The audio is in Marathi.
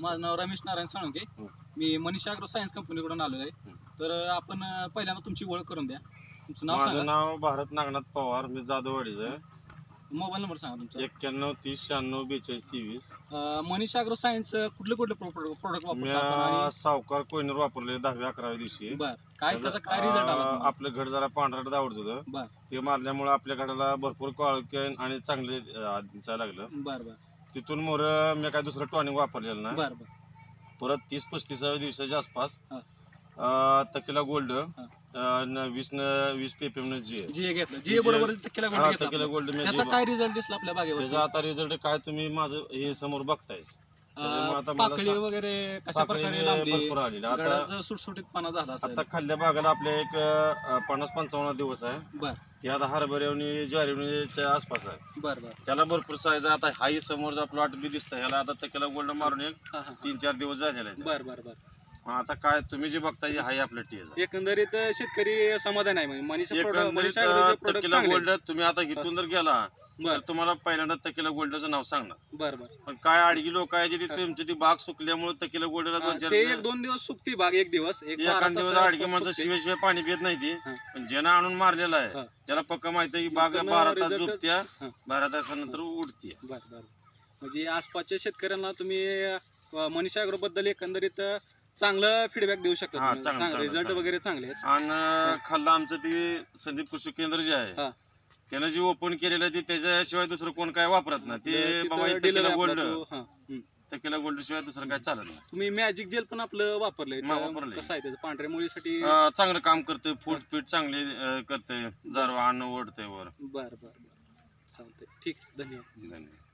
माझं नाव रमेश नारायण साळुंके. मी मनीष अॅग्रो सायन्स कंपनीकडून आलेलो आहे. तर आपण पहिल्यांदा तुमची ओळख करून द्या. तुमचं नाव माझं सांगा. नाव भारत नागनाथ पवार मी जाधववाडीचं मोबाईल नंबर सांगा तुमचा. एक्क्याण्णव तीस शहाण्णव बेचाळीस तेवीस. अं, मनीष अॅग्रो सायन्स कुठले कुठले प्रोडक्ट मी वापरतो आपण आणि- सावकार कोयनर वापरले दहाव्या अकराव्या दिवशी. बर. काय त्याचा काय रिझल्ट आला तुम्हाला? आपलं घड जरा पांढरट आवडत होतं. बर. ते मारल्यामुळे आपल्या घडाला भरपूर काळके आणि चांगले अं, दिसायला लागलं. बर बर. तिथून मोर मी काय दुसरं टॉनिक वापरलेलं नाही. बर बर. परत तीस पस्तीसाव्या दिवसाच्या आसपास हा. अं, तकेला गोल्ड वीस न वीस पेपीएम जी जी घेतलं. जी बरोबर तक्केला गोल्ड घेतला तकेला आपण. गोल्ड मी त्याचा जी- काय रिझल्ट दिसला आपल्या बागेवर त्याचा आता रिझल्ट काय तुम्ही माझं हे समोर बघताय आता मला पाकळी सा- वगैरे कशा पाकळी प्रकारे लांबली? भरपूर आलेली. आता गडाचं सुटसुटीतपणा झाला असेल. आता खाल्ल्या बागाला आपल्या एक अं, पन्नास पंचावन्न दिवस आहे. बर. ते आता हरभऱ्यावणी ज्वारीवणीच्या आसपास आहे. बर बर. त्याला भरपूर साईज आता हाही समोरचा प्लॉट बी दिसतोय ह्याला आता त्याला गोल्ड मारून एक हा, हा. तीन चार दिवस झालेले आहेत. बर बर बर. आता काय तुम्ही जे बघताय हाय आपलं टीज एकंदरीत शेतकरी समाधान आहे. म्हणजे मनीषा मनीषा गोल्ड तुम्ही आता इथून जर गेला बर तर तुम्हाला पहिल्यांदा तकेला गोल्डचं नाव सांगणार बर बर पण काय अडगी लोक आहे जे तुमची ती बाग सुकल्यामुळे तकेला गोल्डला हा, दोन चार ते एक दोन दिवस सुकती बाग एक दिवस एक बारा एखाद दिवस अडगी आसपास माणसं सुकते. शिवाय शिवाय पाणी पित नाही ती हा. पण ज्यानं आणून मारलेला हा. आहे त्याला पक्का माहिती आहे की बाग त्यानं बारा तास result- झोपत्या हा. बारा तासानंतर उडते बर बर म्हणजे आसपासच्या शेतकऱ्यांना तुम्ही अं, मनीषा अॅग्रो बद्दल एकंदरीत अं, चांगलं फीडबॅक देऊ शकता हा. चांगलं, चांगलं चांगलं, रिझल्ट चांगलं. वगैरे चांगले आहेत आणि खाल्लं आमचं ते संदीप कृषी केंद्र जे हा. आहे त्यानं जे ओपन केलेलं ते त्याच्याशिवाय दुसरं कोण काय वापरत नाही. ते बाबा आपला गोल्ड. गोल्ड शिवाय दुसरं काय चालत नाही. तुम्ही मॅजिक जेल पण आपलं वापरलंय. हा, वापरलंय. कसं आहे त्याचं? पांढऱ्या मुळीसाठी अं, चांगलं काम करतंय फूट पीठ चांगले अं, करतंय. जारवा अन्न ओढतंय वर. बर बर बर. चालतंय. ठीक धन्यवाद. धन्यवाद.